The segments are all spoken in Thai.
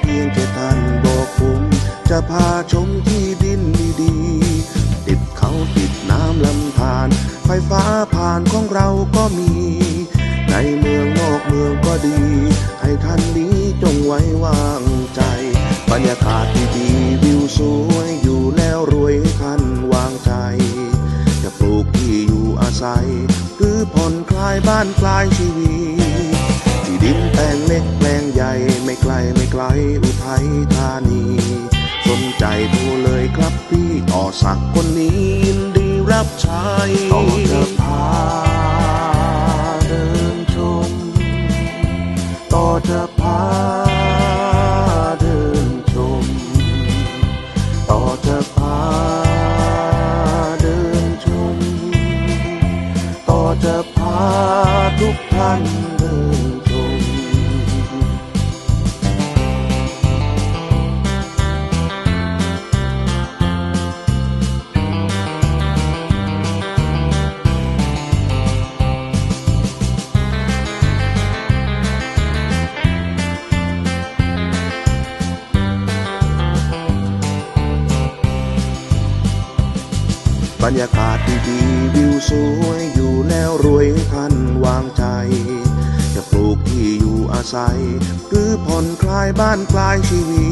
เพียงแค่ท่านบอกผม จะพาชมที่ดินดีๆติดเขาติดน้ำลำธาร ไฟฟ้าผ่านของเราก็มี ในเมืองนอกเมืองก็ดี ให้ท่านนี้จงไว้วางใจ บรรยากาศดีๆวิวสวยอยู่แล้วรวยให้ท่านวางใจ จะปลูกที่อยู่อาศัย หรือผ่อนคลายบ้านคลายชีวิตที่ดินแปลงเล็กแปลงใหญ่ ไกลไม่ไกลอุทัยธานี สนใจโทรเลยครับพี่ต่อสักคนนี้ยินดีรับใช้ต่อจะพาเดินชม ต่อจะพาเดินชม ต่อจะพาเดินชม ต่อจะพาทุกท่าน ยากาศดีๆวิวสวยอยู่แล้วรวยท่านวางใจ จะปลูกที่อยู่อาศัย หรือผ่อนคลายบ้านคลายชีวิ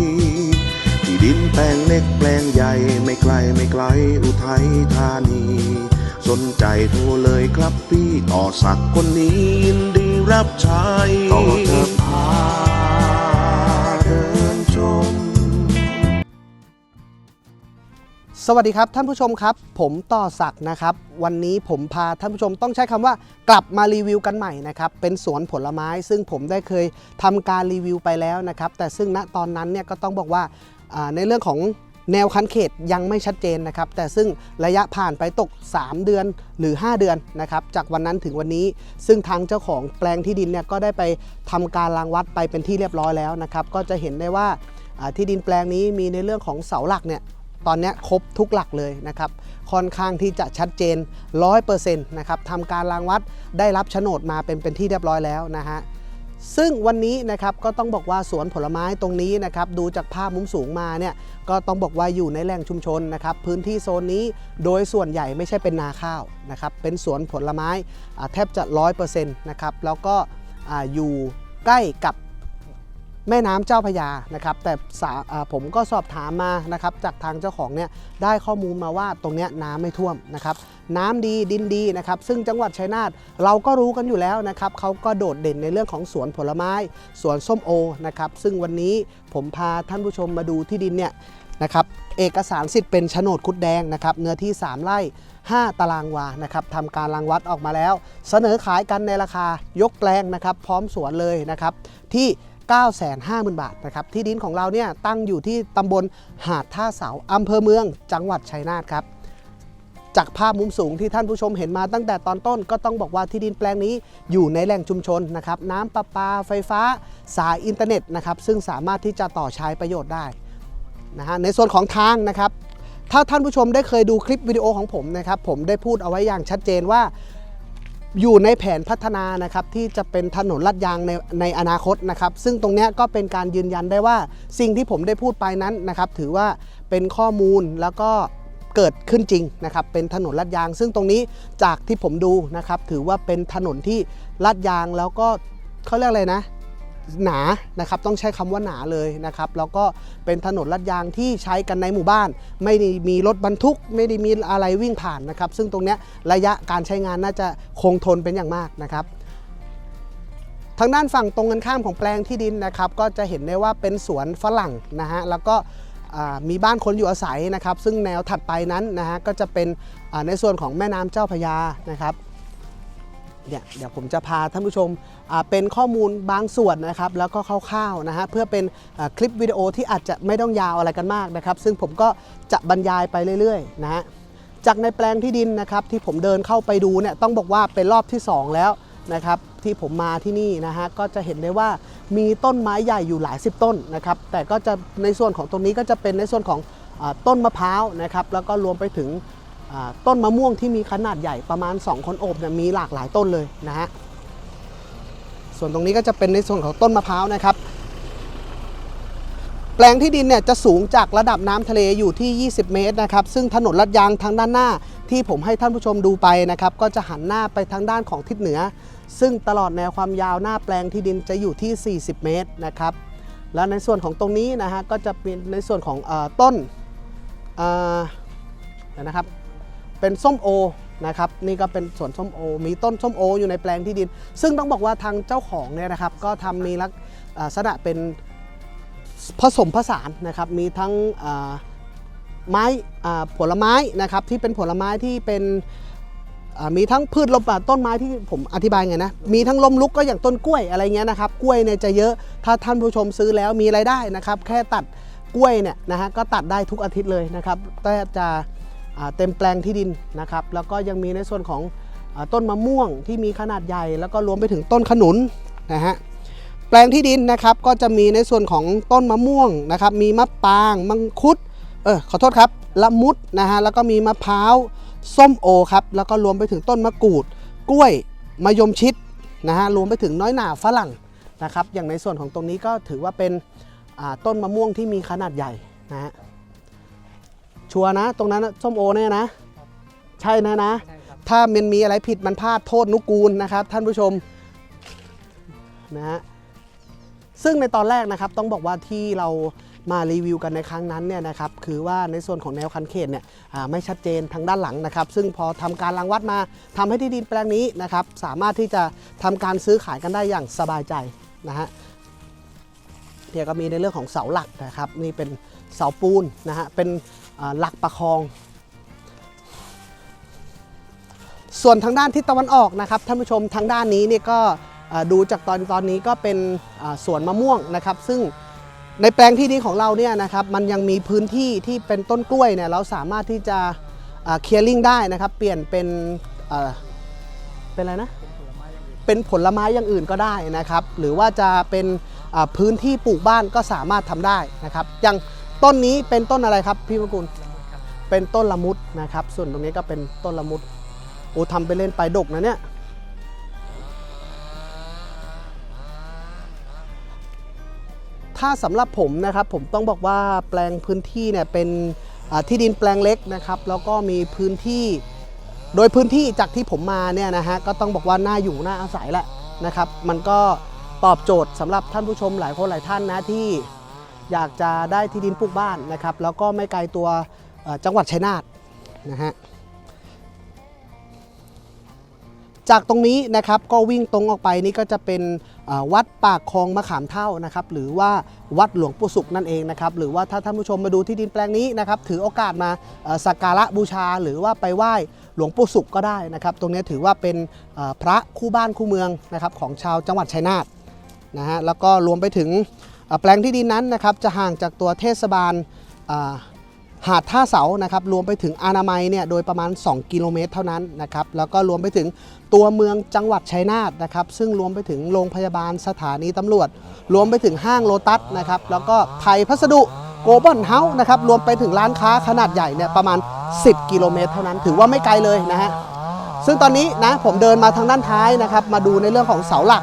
ตที่ดินแปลงเล็กแปลงใหญ่ไม่ไกลไม่ไกลอุทัยธานี สนใจโทรเลยครับพี่ต่อสักคนนี้ยินดีรับใช้ต่อจะพา สวัสดีครับท่านผู้ชมครับ ผมต่อศักด์นะครับ วันนี้ผมพาท่านผู้ชมต้องใช้คำว่ากลับมารีวิวกันใหม่นะครับ เป็นสวนผลไม้ซึ่งผมได้เคยทำการรีวิวไปแล้วนะครับ แต่ซึ่งณตอนนั้นเนี่ยก็ต้องบอกว่าในเรื่องของแนวคันเขตยังไม่ชัดเจนนะครับ แต่ซึ่งระยะผ่านไปตก 3 เดือนหรือ 5 เดือนนะครับ จากวันนั้นถึงวันนี้ ซึ่งทางเจ้าของแปลงที่ดินเนี่ยก็ได้ไปทำการรางวัดไปเป็นที่เรียบร้อยแล้วนะครับ ก็จะเห็นได้ว่าที่ดินแปลงนี้มีในเรื่องของเสาหลักเนี่ย ตอนนี้ครบทุกหลักเลยนะครับ ค่อนข้างที่จะชัดเจน 100%นะครับทำการรางวัดได้รับโฉนดมาเป็นเป็นที่เรียบร้อยแล้วนะฮะซึ่งวันนี้นะครับก็ต้องบอกว่าสวนผลไม้ตรงนี้นะครับดูจากภาพมุมสูงมาเนี่ยก็ต้องบอกว่าอยู่ในแหล่งชุมชนนะครับพื้นที่โซนนี้โดยส่วนใหญ่ไม่ใช่เป็นนาข้าวนะครับเป็นสวนผลไม้อ่าแทบจะ 100%นะครับแล้วก็อ่าอยู่ใกล้กับ แม่น้ำเจ้าพยานะครับแต่ผมก็สอบถามมานะครับจากทางเจ้าของเนี่ยได้ข้อมูลมาว่าตรงเนี้ยน้ำไม่ท่วมนะครับน้ำดีดินดีนะครับซึ่งจังหวัดชัยนาทเราก็รู้กันอยู่แล้วนะครับเขาก็โดดเด่นในเรื่องของสวนผลไม้ สวนส้มโอนะครับซึ่งวันนี้ผมพาท่านผู้ชมมาดูที่ดินเนี่ยนะครับเอกสารสิทธิ์เป็นโฉนดคุดแดงนะครับเนื้อที่ 3 ไร่ 5 ตารางวานะครับทำการรางวัดออกมาแล้ว เสนอขายกันในราคายกแปลงนะครับ พร้อมสวนเลยนะครับที่ 950,000 บาทนะครับที่ดินของเราเนี่ยตั้งอยู่ที่ตำบลหาดท่าเสาอำเภอเมือง จังหวัดชัยนาทครับจากภาพมุมสูงที่ท่านผู้ชมเห็นมาตั้งแต่ตอนต้นก็ต้องบอกว่าที่ดินแปลงนี้อยู่ในแหล่งชุมชนนะครับน้ำประปาไฟฟ้า สายอินเทอร์เน็ตนะครับซึ่งสามารถที่จะต่อใช้ประโยชน์ได้นะฮะในส่วนของทางนะครับถ้าท่านผู้ชมได้เคยดูคลิปวิดีโอของผมนะครับผมได้พูดเอาไว้อย่างชัดเจนว่า อยู่ในแผนพัฒนานะครับที่จะเป็นถนนลาดยางในในอนาคตนะครับ ซึ่งตรงนี้ก็เป็นการยืนยันได้ว่าสิ่งที่ผมได้พูดไปนั้นนะครับ ถือว่าเป็นข้อมูลแล้วก็เกิดขึ้นจริงนะครับ เป็นถนนลาดยาง ซึ่งตรงนี้จากที่ผมดูนะครับ ถือว่าเป็นถนนที่ลาดยางแล้วก็เขาเรียกอะไรนะ หนานะครับต้องใช้คำว่าหนาเลยนะครับแล้วก็เป็นถนนลาดยางที่ใช้กันในหมู่บ้าน ไม่ได้มีรถบรรทุก ไม่ได้มีอะไรวิ่งผ่านนะครับ ซึ่งตรงนี้ระยะการใช้งานน่าจะคงทนเป็นอย่างมากนะครับทางด้านฝั่งตรงกันข้ามของแปลงที่ดินนะครับ ก็จะเห็นได้ว่าเป็นสวนฝรั่งนะฮะแล้วก็มีบ้านคนอยู่อาศัยนะครับ ซึ่งแนวถัดไปนั้นนะฮะก็จะเป็นในส่วนของแม่น้ำเจ้าพยานะครับ เนี่ยเดี๋ยวผมจะพาท่านผู้ชมเป็นข้อมูลบางส่วนนะครับ แล้วก็คร่าวๆนะฮะเพื่อเป็นคลิปวิดีโอที่อาจจะไม่ต้องยาวอะไรกันมากนะครับ ซึ่งผมก็จะบรรยายไปเรื่อยๆนะฮะจากในแปลงที่ดินนะครับที่ผมเดินเข้าไปดูเนี่ยต้องบอกว่าเป็นรอบที่ 2 แล้วนะครับที่ผมมาที่นี่นะฮะก็จะเห็นได้ว่ามีต้นไม้ใหญ่อยู่หลายสิบต้นนะครับแต่ก็จะในส่วนของตรงนี้ก็จะเป็นในส่วนของอต้นมะพร้าวนะครับแล้วก็รวมไปถึง ต้นมะม่วงที่มีขนาดใหญ่ประมาณ 2 คนโอบเนี่ยมีหลากหลายต้นเลยนะฮะส่วนตรงนี้ก็จะเป็นในส่วนของต้นมะพร้าวนะครับ แปลงที่ดินเนี่ยจะสูงจากระดับน้ำทะเลอยู่ที่ 20 เมตรนะครับ ซึ่งถนนลาดยางทางด้านหน้าที่ผมให้ท่านผู้ชมดูไปนะครับ ก็จะหันหน้าไปทางด้านของทิศเหนือ ซึ่งตลอดแนวความยาวหน้าแปลงที่ดินจะอยู่ที่ 40 เมตรนะครับ แล้วในส่วนของตรงนี้นะฮะก็จะเป็นในส่วนของอต้นนะครับ เป็นส้มโอนะครับนี่ก็เป็นสวนส้มโอ มีต้นส้มโอ อยู่ในแปลงที่ดิน ซึ่งต้องบอกว่าทางเจ้าของเนี่ยนะครับก็ทำมีลักษณะเป็นผสมผสานนะครับมีทั้งไม้ผลไม้นะครับที่เป็นผลไม้ที่เป็นมีทั้งพืชลมต้นไม้ที่ผมอธิบายไงนะมีทั้งลมลุกก็อย่างต้นกล้วยอะไรเงี้ยนะครับกล้วยเนี่ยจะเยอะถ้าท่านผู้ชมซื้อแล้วมีรายได้นะครับ แค่ตัดกล้วยเนี่ยนะฮะก็ตัดได้ทุกอาทิตย์เลยนะครับแต่จะ เต็มแปลงที่ดินนะครับแล้วก็ยังมีในส่วนของอต้นมะม่วงที่มีขนาดใหญ่ แล้วก็รวมไปถึงต้นขนุนนะฮะแปลงที่ดินนะครับก็จะมีในส่วนของต้นมะม่วงนะครับมีมะปาง มังคุดเออขอโทษครับละมุดนะฮะแล้วก็มีมะพร้าวส้มโอครับแล้วก็รวมไปถึงต้นมะกรูด กล้วยมะยมชิดนะฮะรวมไปถึงน้อยหน่าฝรั่งนะครับอย่างในส่วนของตรงนี้ก็ถือว่าเป็นต้นมะม่วงที่มีขนาดใหญ่นะฮะ ชัวร์นะ ตรงนั้นน่ะส้มโอแน่นะ ใช่นะนะ ใช่ครับถ้ามันมีอะไรผิดมันพลาดโทษนุกูลนะครับ ท่านผู้ชมนะฮะซึ่งในตอนแรกนะครับต้องบอกว่าที่เรามารีวิวกันในครั้งนั้นเนี่ยนะครับคือว่าในส่วนของแนวคันเขตเนี่ยอ่าไม่ชัดเจนทางด้านหลังนะครับ ซึ่งพอทำการรังวัดมาทำให้ที่ดินแปลงนี้นะครับ สามารถที่จะทำการซื้อขายกันได้อย่างสบายใจนะฮะ เนี่ยก็มีในเรื่องของเสาหลักนะครับนี่เป็นเสาปูนนะฮะเป็นอ่า หลักประคอง ส่วนทางด้านทิศตะวันออกนะครับท่านผู้ชมทางด้านนี้เนี่ยก็ดูจากตอนตอนนี้ก็เป็นสวนมะม่วงนะครับ ซึ่งในแปลงที่นี้ของเราเนี่ยนะครับมันยังมีพื้นที่ที่เป็นต้นกล้วยเนี่ยเราสามารถที่จะเคลียร์ลิงได้นะครับ เปลี่ยนเป็นเป็นอะไรนะเป็นผลไม้อย่างอื่นก็ได้นะครับ หรือว่าจะเป็นพื้นที่ปลูกบ้านก็สามารถทำได้นะครับอย่าง ต้นนี้เป็นต้นอะไรครับพี่มกุลเป็นต้นละมุดนะครับ ส่วนตรงนี้ก็เป็นต้นละมุดโอ้ทำไปเล่นไปดกนะเนี่ยถ้าสำหรับผมนะครับผมต้องบอกว่าแปลงพื้นที่เนี่ยเป็นที่ดินแปลงเล็กนะครับ แล้วก็มีพื้นที่โดยพื้นที่จากที่ผมมาเนี่ยนะฮะก็ต้องบอกว่าน่าอยู่น่าอาศัยแหละนะครับ มันก็ตอบโจทย์สำหรับท่านผู้ชมหลายคนหลายท่านนะที่ อยากจะได้ที่ดินปลูกบ้านนะครับ แล้วก็ไม่ไกลตัวจังหวัดชัยนาทนะฮะจากตรงนี้นะครับก็วิ่งตรงออกไปนี่ก็จะเป็นวัดปากคลองมะขามเท่านะครับหรือว่าวัดหลวงปู่สุขนั่นเองนะครับหรือว่าถ้าท่านผู้ชมมาดูที่ดินแปลงนี้นะครับถือโอกาสมาสักการะบูชา หรือว่าไปไหว้หลวงปู่สุขก็ได้นะครับตรงนี้ถือว่าเป็นพระคู่บ้านคู่เมืองนะครับของชาวจังหวัดชัยนาทนะฮะแล้วก็รวมไปถึง แปลงที่ดินนั้นนะครับจะห่างจากตัวเทศบาลหาดท่าเสานะครับรวมไปถึงอนามัยเนี่ยโดยประมาณ 2 กิโลเมตรเท่านั้นนะครับแล้วก็รวมไปถึงตัวเมืองจังหวัดชัยนาทนะครับซึ่งรวมไปถึงโรงพยาบาลสถานีตำรวจ รวมไปถึงห้างโลตัสนะครับแล้วก็ไทยพัสดุโกลบอลเฮาส์นะครับรวมไปถึงร้านค้าขนาดใหญ่เนี่ยประมาณ 10 กิโลเมตรเท่านั้น ถือว่าไม่ไกลเลยนะฮะซึ่งตอนนี้นะผมเดินมาทางด้านท้ายนะครับมาดูในเรื่องของเสาหลัก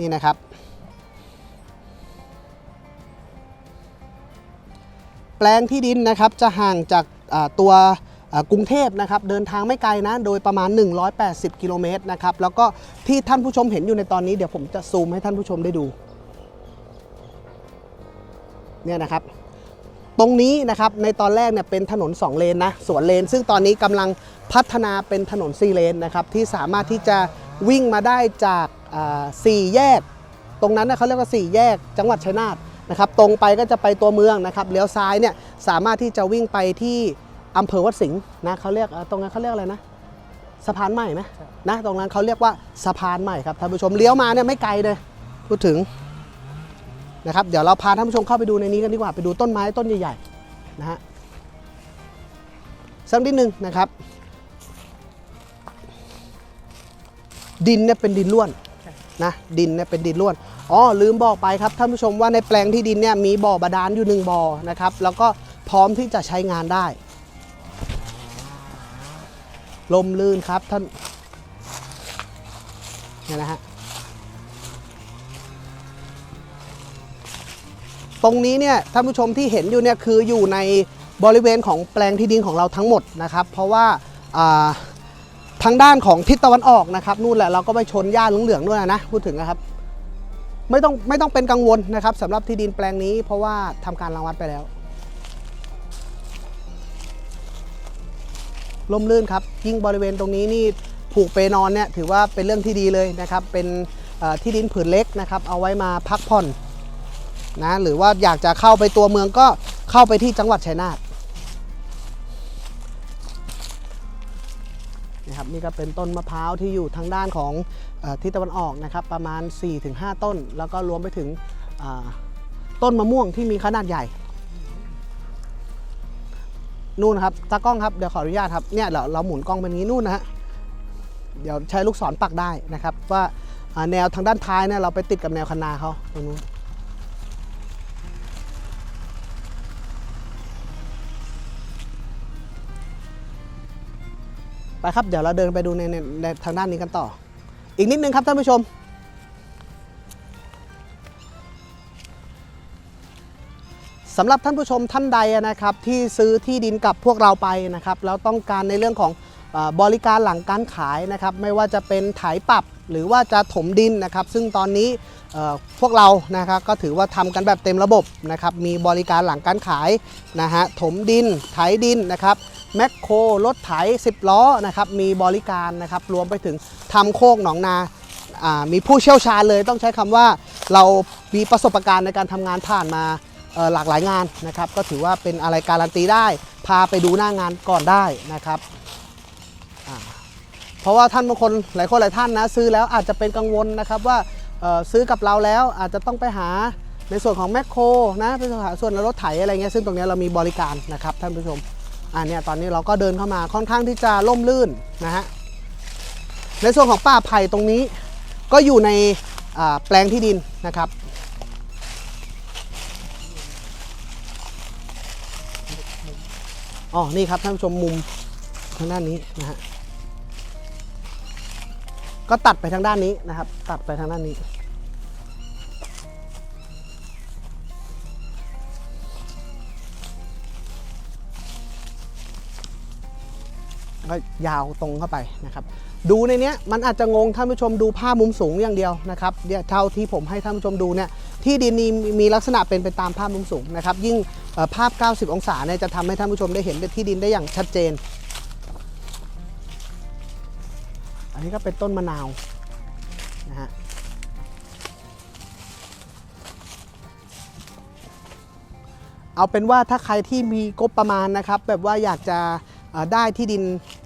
นี่นะครับ ปลงที่ดินนะครับจะห่างจากตัวกรุงเทพนะครับเดินทางไม่ไกลนะโดยประมาณ 180 กิโลเมตรนะครับแล้วก็ที่ท่านผู้ชมเห็นอยู่ในตอนนี้เดี๋ยวผมจะซูมให้ท่านผู้ชมได้ดูเนี่ยนะครับตรงนี้นะครับในตอนแรกเนี่ยเป็นถนน 2 เลนนะสวนเลน ซึ่งตอนนี้กำลังพัฒนาเป็นถนน 4 เลนนะครับที่สามารถที่จะวิ่งมาได้จากอ่าสี่แยก ตรงนั้นนะเขาเรียกว่าสี่แยกจังหวัดชัยนาท นะครับตรงไปก็จะไปตัวเมืองนะครับเลี้ยวซ้ายเนี่ยสามารถที่จะวิ่งไปที่อำเภอวัดสิงห์นะเขาเรียกเอ่อตรงนั้นเขาเรียกอะไรนะสะพานใหม่ไหมนะตรงนั้นเขาเรียกว่าสะพานใหม่ครับท่านผู้ชมเลี้ยวมาเนี่ยไม่ไกลเลยพูดถึงนะครับเดี๋ยวเราพาท่านผู้ชมเข้าไปดูในนี้กันดีกว่าไปดูต้นไม้ต้นใหญ่ๆนะฮะสักนิดนึงนะครับ ดินเนี่ยเป็นดินล้วน นะดินเนี่ยเป็นดินล้วนอ๋อลืมบอกไปครับท่านผู้ชมว่าในแปลงที่ดินเนี่ยมีบ่อบาดาลอยู่หนึ่งบ่อนะครับแล้วก็พร้อมที่จะใช้งานได้ ลมลื่นครับท่านเนี่ยนะฮะตรงนี้เนี่ยท่านผู้ชมที่เห็นอยู่เนี่ยคืออยู่ในบริเวณของแปลงที่ดินของเราทั้งหมดนะครับ เพราะว่าอ่า ทางด้านของทิศตะวันออกนะครับนู่นแหละเราก็ไปชนหญ้าเหลืองๆด้วยนะพูดถึงนะครับ ไม่ต้องไม่ต้องเป็นกังวลนะครับสำหรับที่ดินแปลงนี้ เพราะว่าทำการรังวัดไปแล้วล่มลื่นครับยิ่งบริเวณตรงนี้นี่ผูกเปนอนเนี่ยถือว่าเป็นเรื่องที่ดีเลยนะครับ เป็นที่ดินผืนเล็กนะครับ เอาไว้มาพักผ่อนนะหรือว่าอยากจะเข้าไปตัวเมืองก็เข้าไปที่จังหวัดชัยนาท นี่ก็เป็นต้นมะพร้าวที่อยู่ทางด้านของอทิศตะวันออกนะครับ ประมาณ 4-5 ต้น แล้วก็รวมไปถึงต้นมะม่วงที่มีขนาดใหญ่นู่นครับตากล้องครับเดี๋ยวขออนุญาตครับเนี่ยเราเราหมุนกล้องเป็นงี้นู่นนะฮะเดี๋ยวใช้ลูกศรปักได้นะครับ ว่าแนวทางด้านท้ายเนี่ยเราไปติดกับแนวคันนาเขาตรงนู้น ไปครับ เดี๋ยวเราเดินไปดูในในในทางด้านนี้กันต่อ อีกนิดนึงครับท่านผู้ชม สำหรับท่านผู้ชมท่านใดนะครับที่ซื้อที่ดินกับพวกเราไปนะครับแล้วต้องการในเรื่องของบริการหลังการขายนะครับไม่ว่าจะเป็นไถปรับหรือว่าจะถมดินนะครับ ซึ่งตอนนี้พวกเรานะครับก็ถือว่าทำกันแบบเต็มระบบนะครับมีบริการหลังการขายนะฮะถมดินไถดินนะครับ แมคโครรถไถ 10 ล้อนะครับมีบริการนะครับรวมไปถึงทำโคกหนองนามีผู้เชี่ยวชาญเลยต้องใช้คำว่าเรามีประสบการณ์ในการทำงานผ่านมาหลากหลายงานนะครับ ก็ถือว่าเป็นอะไรการันตีได้ พาไปดูหน้างานก่อนได้นะครับเพราะว่าท่านบางคนหลายคนหลายท่านนะซื้อแล้วอาจจะเป็นกังวลนะครับว่าซื้อกับเราแล้วอาจจะต้องไปหาในส่วนของแมคโครนะไปหาส่วนรถไถอะไรเงี้ยซึ่งตรงนี้เรามีบริการนะครับท่านผู้ชม อ่าเนี่ยตอนนี้เราก็เดินเข้ามาค่อนข้างที่จะล่มลื่นนะฮะในส่วนของป่าไผ่ตรงนี้ก็อยู่ในแปลงที่ดินนะครับ อ๋อ นี่ครับท่านผู้ชมมุมทางด้านนี้นะฮะ ก็ตัดไปทางด้านนี้นะครับ ตัดไปทางด้านนี้ ก็ยาวตรงเข้าไปนะครับ ดูในเนี้ยมันอาจจะงงท่านผู้ชมดูภาพมุมสูงอย่างเดียวนะครับเนี่ยเท่าที่ผมให้ท่านผู้ชมดูเนี่ยที่ดินนี้มีลักษณะเป็นไปตามภาพมุมสูงนะครับ ยิ่งภาพ 90 องศาเนี่ยจะทำให้ท่านผู้ชมได้เห็นที่ดินได้อย่างชัดเจน อันนี้ก็เป็นต้นมะนาวนะฮะเอาเป็นว่าถ้าใครที่มีงบประมาณนะครับ แบบว่าอยากจะได้ที่ดิน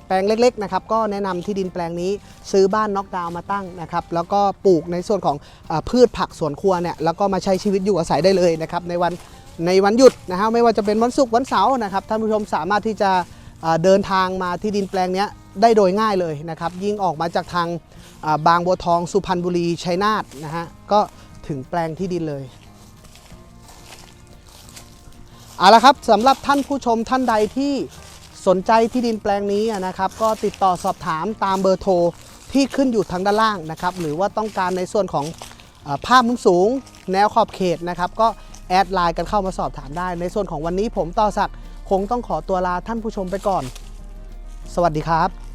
แปลงเล็กๆนะครับก็แนะนำที่ดินแปลงนี้ซื้อบ้านน็อกดาวน์มาตั้งนะครับแล้วก็ปลูกในส่วนของอพืชผักสวนครัวเนี่ยแล้วก็มาใช้ชีวิตอยู่อาศัยได้เลยนะครับในวันในวันหยุดนะฮะไม่ว่าจะเป็นวันศุกร์วันเสาร์นะครับท่านผู้ชมสามารถที่จะเดินทางมาที่ดินแปลงนี้ได้โดยง่ายเลยนะครับยิ่งออกมาจากทางบางบัวทองสุพรรณบุรีชัยนาทนะฮะก็ถึงแปลงที่ดินเลยเอาละครับสำหรับท่านผู้ชมท่านใดที่ สนใจที่ดินแปลงนี้นะครับ ก็ติดต่อสอบถามตามเบอร์โทรที่ขึ้นอยู่ทางด้านล่างนะครับ หรือว่าต้องการในส่วนของอภาพมุมสูง แนวขอบเขตนะครับ ก็แอดไลน์กันเข้ามาสอบถามได้ ในส่วนของวันนี้ผมต่อสักคงต้องขอตัวลาท่านผู้ชมไปก่อน สวัสดีครับ